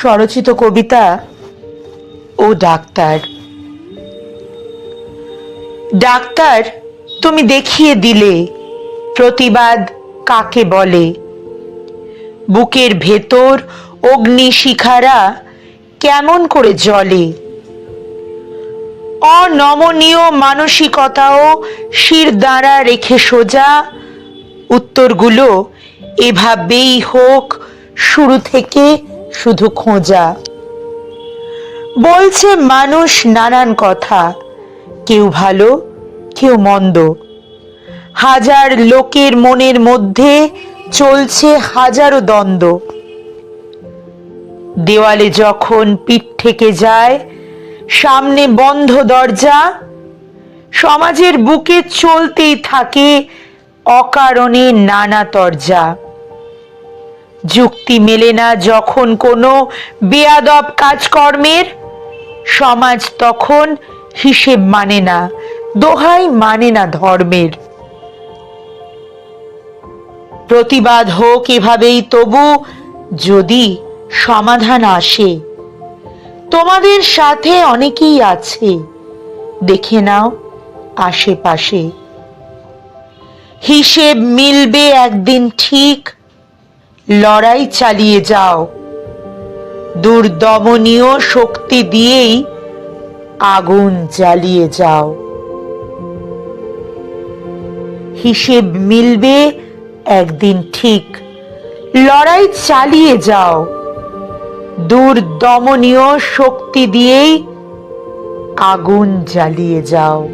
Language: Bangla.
স্বরচিত কবিতা ও ডাক্তার। ডাক্তার, তুমি দেখিয়ে দিলে, প্রতিবাদ কাকে বলে? বুকের ভেতর অগ্নিশিখারা কেমন করে জ্বলে? অনমনীয় মানসিকতাও শির দাঁড়া রেখে সোজা। উত্তরগুলো এভাবেই হোক শুরু থেকে শুধু খোঁজা। বলছে মানুষ নানান কথা। কেউ ভালো, কেউ মন্দ। হাজার লোকের মনের মধ্যে চলছে হাজারো দ্বন্দ্ব। দেওয়ালে যখন পিঠ থেকে যায়, সামনে বন্ধ দরজা। সমাজের বুকে চলতেই থাকে অকারণে নানা তরজা। যুক্তি মেলে না যখন কোনো বেয়াদব কাজকর্মের। সমাজ তখন হিসেব মানে না, দোহাই মানে না ধর্মের। প্রতিবাদ হোক এভাবেই তবু যদি সমাধান আসে। তোমাদের সাথে অনেকেই আছে, দেখে নাও আশেপাশে। হিসেব মিলবে একদিন ঠিক লড়াই চালিয়ে যাও। দুর্দমনীয় শক্তি দিয়েই আগুন জ্বালিয়ে যাও। হিসেব মিলবে একদিন ঠিক। লড়াই চালিয়ে যাও। দুর্দমনীয় শক্তি দিয়েই আগুন জ্বালিয়ে যাও।